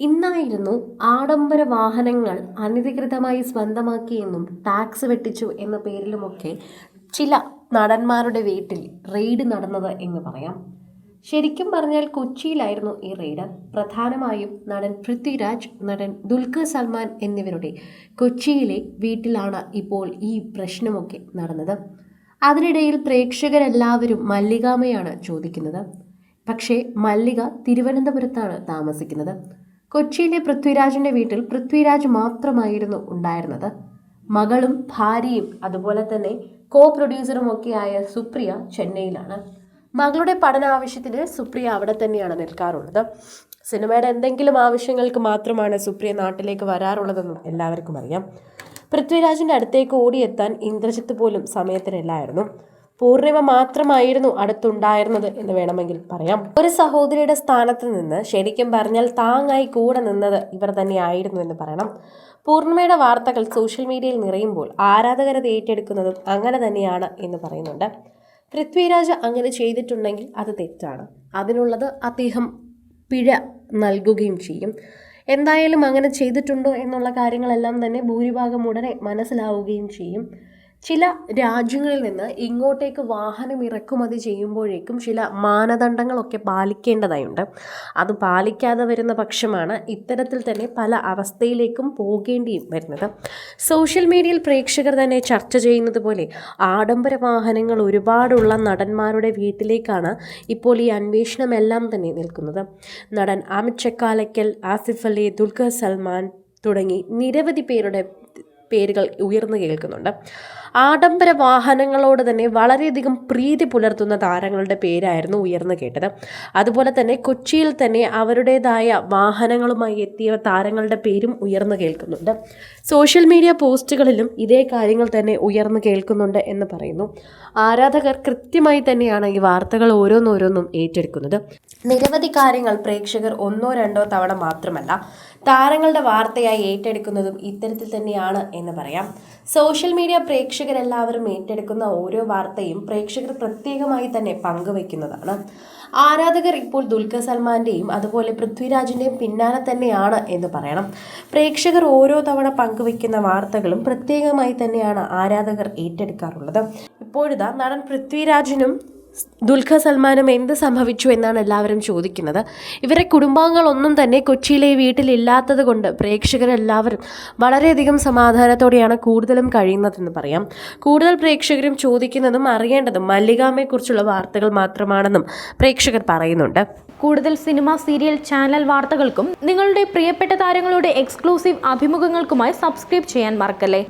ഇന്നായിരുന്നു ആഡംബര വാഹനങ്ങൾ അനധികൃതമായി സ്വന്തമാക്കിയെന്നും ടാക്സ് വെട്ടിച്ചു എന്ന പേരിലുമൊക്കെ ചില നടന്മാരുടെ വീട്ടിൽ റെയ്ഡ് നടന്നത് എന്ന് പറയാം. ശരിക്കും പറഞ്ഞാൽ കൊച്ചിയിലായിരുന്നു ഈ റെയ്ഡ്. പ്രധാനമായും നടൻ പൃഥ്വിരാജ് നടൻ ദുൽഖർ സൽമാൻ എന്നിവരുടെ കൊച്ചിയിലെ വീട്ടിലാണ് ഇപ്പോൾ ഈ പ്രശ്നമൊക്കെ നടന്നത്. അതിനിടയിൽ പ്രേക്ഷകരെല്ലാവരും മല്ലികാമയാണ് ചോദിക്കുന്നത്. പക്ഷേ മല്ലിക തിരുവനന്തപുരത്താണ് താമസിക്കുന്നത്. കൊച്ചിയിലെ പൃഥ്വിരാജിന്റെ വീട്ടിൽ പൃഥ്വിരാജ് മാത്രമായിരുന്നു ഉണ്ടായിരുന്നത്. മകളും ഭാര്യയും അതുപോലെ തന്നെ കോ പ്രൊഡ്യൂസറും ഒക്കെയായ സുപ്രിയ ചെന്നൈയിലാണ്. മകളുടെ പഠന ആവശ്യത്തിന് സുപ്രിയ അവിടെ തന്നെയാണ് നിൽക്കാറുള്ളത്. സിനിമയുടെ എന്തെങ്കിലും ആവശ്യങ്ങൾക്ക് മാത്രമാണ് സുപ്രിയ നാട്ടിലേക്ക് വരാറുള്ളതെന്നും എല്ലാവർക്കും അറിയാം. പൃഥ്വിരാജിന്റെ അടുത്തേക്ക് ഓടിയെത്താൻ ഇന്ദ്രജിത്ത് പോലും സമയത്തിനില്ലായിരുന്നു. പൂർണിമ മാത്രമായിരുന്നു അടുത്തുണ്ടായിരുന്നത് എന്ന് വേണമെങ്കിൽ പറയാം. ഒരു സഹോദരിയുടെ സ്ഥാനത്ത് നിന്ന് ശരിക്കും പറഞ്ഞാൽ താങ്ങായി കൂടെ നിന്നത് ഇവർ തന്നെയായിരുന്നു എന്ന് പറയണം. പൂർണിമയുടെ വാർത്തകൾ സോഷ്യൽ മീഡിയയിൽ നിറയുമ്പോൾ ആരാധകരത് ഏറ്റെടുക്കുന്നതും അങ്ങനെ തന്നെയാണ് എന്ന് പറയുന്നുണ്ട്. പൃഥ്വിരാജ് അങ്ങനെ ചെയ്തിട്ടുണ്ടെങ്കിൽ അത് തെറ്റാണ്. അതിനുള്ളത് അദ്ദേഹം പിഴ നൽകുകയും ചെയ്യും. എന്തായാലും അങ്ങനെ ചെയ്തിട്ടുണ്ടോ എന്നുള്ള കാര്യങ്ങളെല്ലാം തന്നെ ഭൂരിഭാഗം ഉടനെ മനസ്സിലാവുകയും ചെയ്യും. ചില രാജ്യങ്ങളിൽ നിന്ന് ഇങ്ങോട്ടേക്ക് വാഹനം ഇറക്കുമതി ചെയ്യുമ്പോഴേക്കും ചില മാനദണ്ഡങ്ങളൊക്കെ പാലിക്കേണ്ടതായുണ്ട്. അത് പാലിക്കാതെ വരുന്ന പക്ഷമാണ് ഇത്തരത്തിൽ തന്നെ പല അവസ്ഥയിലേക്കും പോകേണ്ടിയും വരുന്നത്. സോഷ്യൽ മീഡിയയിൽ പ്രേക്ഷകർ തന്നെ ചർച്ച ചെയ്യുന്നത് പോലെ ആഡംബര വാഹനങ്ങൾ ഒരുപാടുള്ള നടന്മാരുടെ വീട്ടിലേക്കാണ് ഇപ്പോൾ ഈ അന്വേഷണമെല്ലാം തന്നെ നിൽക്കുന്നത്. നടൻ അമിത് ചക്കാലയ്ക്കൽ ആസിഫ് അലി ദുൽഖർ സൽമാൻ തുടങ്ങി നിരവധി പേരുടെ പേരുകൾ ഉയർന്നു കേൾക്കുന്നുണ്ട്. ആഡംബര വാഹനങ്ങളോട് തന്നെ വളരെയധികം പ്രീതി പുലർത്തുന്ന താരങ്ങളുടെ പേരായിരുന്നു ഉയർന്നു കേട്ടത്. അതുപോലെ തന്നെ കൊച്ചിയിൽ തന്നെ അവരുടേതായ വാഹനങ്ങളുമായി എത്തിയ താരങ്ങളുടെ പേരും ഉയർന്നു കേൾക്കുന്നുണ്ട്. സോഷ്യൽ മീഡിയ പോസ്റ്റുകളിലും ഇതേ കാര്യങ്ങൾ തന്നെ ഉയർന്നു കേൾക്കുന്നുണ്ട് എന്ന് പറയുന്നു. ആരാധകർ കൃത്യമായി തന്നെയാണ് ഈ വാർത്തകൾ ഓരോന്നോരോന്നും ഏറ്റെടുക്കുന്നത്. നിരവധി കാര്യങ്ങൾ പ്രേക്ഷകർ ഒന്നോ രണ്ടോ തവണ മാത്രമല്ല താരങ്ങളുടെ വാർത്തയായി ഏറ്റെടുക്കുന്നതും ഇത്തരത്തിൽ തന്നെയാണ് എന്ന് പറയാം. സോഷ്യൽ മീഡിയ പ്രേക്ഷകരെല്ലാവരും ഏറ്റെടുക്കുന്ന ഓരോ വാർത്തയും പ്രേക്ഷകർ പ്രത്യേകമായി തന്നെ പങ്കുവെക്കുന്നതാണ് ആരാധകർ ഇപ്പോൾ ദുൽഖർ സൽമാന്റെയും അതുപോലെ പൃഥ്വിരാജിന്റെയും പിന്നാലെ തന്നെയാണ് എന്ന് പറയണം. പ്രേക്ഷകർ ഓരോ തവണ പങ്കുവെക്കുന്ന വാർത്തകളും പ്രത്യേകമായി തന്നെയാണ് ആരാധകർ ഏറ്റെടുക്കാറുള്ളത്. ഇപ്പോഴിതാ നടൻ പൃഥ്വിരാജിനും ദുൽഖർ സൽമാനും എന്ത് സംഭവിച്ചു എന്നാണ് എല്ലാവരും ചോദിക്കുന്നത്. ഇവരെ കുടുംബാംഗങ്ങളൊന്നും തന്നെ കൊച്ചിയിലെ വീട്ടിലില്ലാത്തത് കൊണ്ട് പ്രേക്ഷകരെല്ലാവരും വളരെയധികം സമാധാനത്തോടെയാണ് കൂടുതലും കഴിയുന്നതെന്ന് പറയാം. കൂടുതൽ പ്രേക്ഷകരും ചോദിക്കുന്നതും അറിയേണ്ടതും മല്ലികാമ്മയെക്കുറിച്ചുള്ള വാർത്തകൾ മാത്രമാണെന്നും പ്രേക്ഷകർ പറയുന്നുണ്ട്. കൂടുതൽ സിനിമ സീരിയൽ ചാനൽ വാർത്തകൾക്കും നിങ്ങളുടെ പ്രിയപ്പെട്ട താരങ്ങളുടെ എക്സ്ക്ലൂസീവ് അഭിമുഖങ്ങൾക്കുമായി സബ്സ്ക്രൈബ് ചെയ്യാൻ മറക്കല്ലേ?